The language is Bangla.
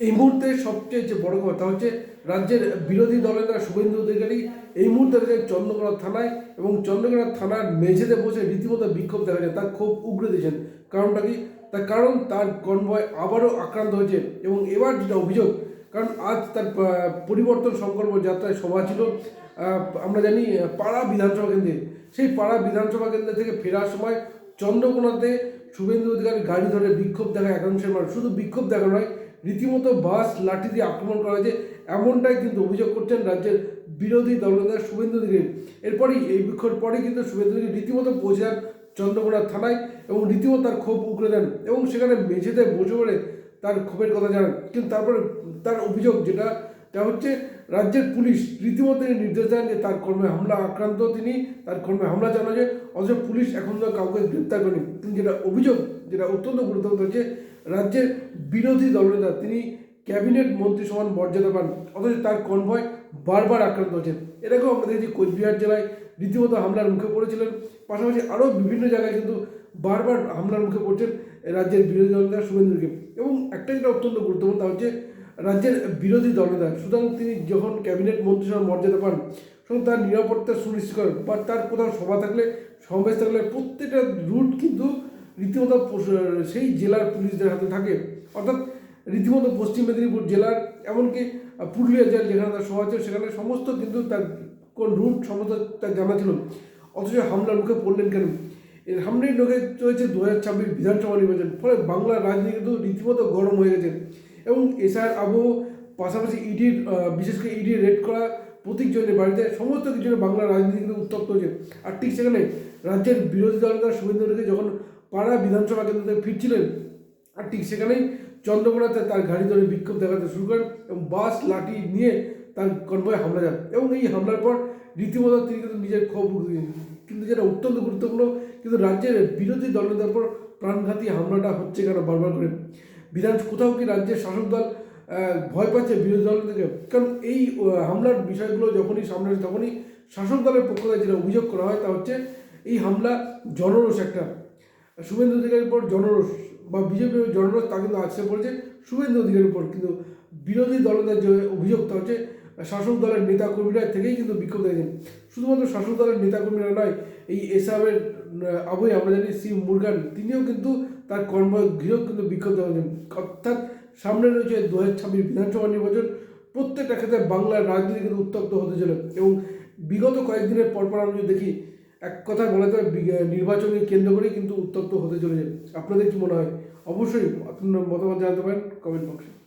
এই মুহূর্তে সবচেয়ে যে বড় কথা হচ্ছে রাজ্যের বিরোধী দলের নেতা শুভেন্দু অধিকারী এই মুহূর্তে রয়েছে চন্দ্রকোনা থানায় এবং চন্দ্রকোনা থানার মেঝেতে বসে রীতিমতো বিক্ষোভ দেখা যায় তার ক্ষোভ উগড়ে দিয়েছেন। কারণটা কি? তার কারণ তার কনভয় আবারও আক্রান্ত হয়েছে এবং এবার যেটা অভিযোগ, কারণ আজ তার পরিবর্তন সংকল্প যাত্রায় সভা ছিল। আমরা জানি পাড়া বিধানসভা কেন্দ্রে। সেই পাড়া বিধানসভা কেন্দ্র থেকে ফেরার সময় চন্দ্রকোনাতে শুভেন্দু অধিকারী গাড়ি ধরে বিক্ষোভ দেখায় একাংশের মানুষ। শুধু বিক্ষোভ দেখা নয় রীতিমতো বাস লাঠি দিয়ে আক্রমণ করা হয়েছে, এমনটাই কিন্তু অভিযোগ করছেন রাজ্যের বিরোধী দলনেতা শুভেন্দু অধিকারী। এরপরই এই বিক্ষোভের পরেই কিন্তু শুভেন্দু অধিকারী রীতিমতো পৌঁছে যান চন্দ্রকোনা থানায় এবং রীতিমতো তার ক্ষোভ উগড়ে দেন এবং সেখানে মেঝেতে বসে পড়ে তার ক্ষোভের কথা জানান। কিন্তু তারপরে তার অভিযোগ যেটা, তা হচ্ছে রাজ্যের পুলিশ রীতিমতো তিনি নির্দেশ দেন যে তার কর্মে হামলা আক্রান্ত তিনি, তার কর্মে হামলা জানা যে অথচ পুলিশ এখন কাউকে গ্রেপ্তার করেনি। কিন্তু যেটা অভিযোগ, যেটা অত্যন্ত গুরুত্বপূর্ণ হচ্ছে রাজ্যের বিরোধী দলনেতা তিনি ক্যাবিনেট মন্ত্রী সমান মর্যাদা পান, অথচ তার কনভয় বারবার আক্রান্ত হচ্ছেন এরকম আমরা দেখেছি কোচবিহার জেলায় রীতিমতো হামলার মুখে পড়েছিলেন। পাশাপাশি আরও বিভিন্ন জায়গায় কিন্তু বারবার হামলার মুখে পড়ছেন রাজ্যের বিরোধী দলনেতা শুভেন্দুকে। এবং একটা যেটা অত্যন্ত গুরুত্বপূর্ণ, তা হচ্ছে রাজ্যের বিরোধী দলনেতা সুতরাং তিনি যখন ক্যাবিনেট মন্ত্রী সমান মর্যাদা পান, সুতরাং তার নিরাপত্তা সুনিশ্চিত করেন, বা তার কোথাও সভা থাকলে, সমাবেশ থাকলে, প্রত্যেকটা রুট কিন্তু রীতিমতো সেই জেলার পুলিশদের হাতে থাকে। অর্থাৎ রীতিমতো পশ্চিম মেদিনীপুর জেলার, এমনকি পুরুলিয়া জেলার যেখানে তার সভা ছিল সেখানে সমস্ত কিন্তু তার কোন রুট সমস্ত তার জানা ছিল। অথচ হামলার মুখে পড়লেন কেন? এর সামনেই লোকে চলেছে দু হাজার ছাব্বিশ বিধানসভা নির্বাচন। ফলে বাংলার রাজনীতি কিন্তু রীতিমতো গরম হয়ে গেছে। এবং এসআর আবহ পাশাপাশি ইডির বিশেষ করে ইডির রেড করা প্রতীকজনের বাড়িতে সমস্ত কিছু বাংলার রাজনীতি কিন্তু উত্তপ্ত হয়েছে। আর ঠিক সেখানে রাজ্যের বিরোধী দলনেতা শুভেন্দু যখন পাড়া বিধানসভা কেন্দ্র থেকে ফিরছিলেন। আর ঠিক সেখানেই চন্দ্রকোনাতে তার গাড়ি ধরে বিক্ষোভ দেখাতে শুরু করেন এবং বাস, লাঠি নিয়ে তার কনভয়ে হামলা যান এবং এই হামলার পর রীতিমতো তিনি কিন্তু নিজের ক্ষোভ দিলেন। কিন্তু যেটা অত্যন্ত গুরুত্বপূর্ণ, কিন্তু রাজ্যের বিরোধী দলনেতার উপর প্রাণঘাতী হামলাটা হচ্ছে কেন বারবার করে? বিধান কোথাও কি রাজ্যের শাসক দল ভয় পাচ্ছে বিরোধী দল থেকে কারণ এই হামলার বিষয়গুলো যখনই সামনে আসে তখনই শাসক দলের পক্ষ থেকে যেটা অভিযোগ করা হয় তা হচ্ছে, এই হামলা জনরোষ একটা। শুভেন্দু অধিকারীর উপর জনরোষ বা বিজেপির জনরোষ তা কিন্তু আসছে পড়েছে শুভেন্দু অধিকারীর উপর। কিন্তু বিরোধী দলের যে অভিযোগটা হচ্ছে শাসক দলের নেতাকর্মীরা থেকেই কিন্তু বিক্ষোভ দেখেছেন শুধুমাত্র শাসক দলের নেতাকর্মীরা নয়, এই এসআবের আবহে আমরা জানি সি মুরগান, তিনিও কিন্তু তার কর্ম ঘিরেও কিন্তু বিক্ষোভ দেখাচ্ছেন। অর্থাৎ সামনে রয়েছে দু হাজার ছাব্বিশ বিধানসভা নির্বাচন, প্রত্যেকটা ক্ষেত্রে বাংলার রাজনীতি কিন্তু উত্তপ্ত হতে চলে এবং বিগত কয়েকদিনের পরপর আমরা যদি দেখি এক কথায় বলা যায় নির্বাচনকে কেন্দ্র করেই কিন্তু উত্তপ্ত হতে চলেছে। আপনাদের কি মনে হয়? অবশ্যই আপনার মতামত জানাতে পারেন কমেন্ট বক্সে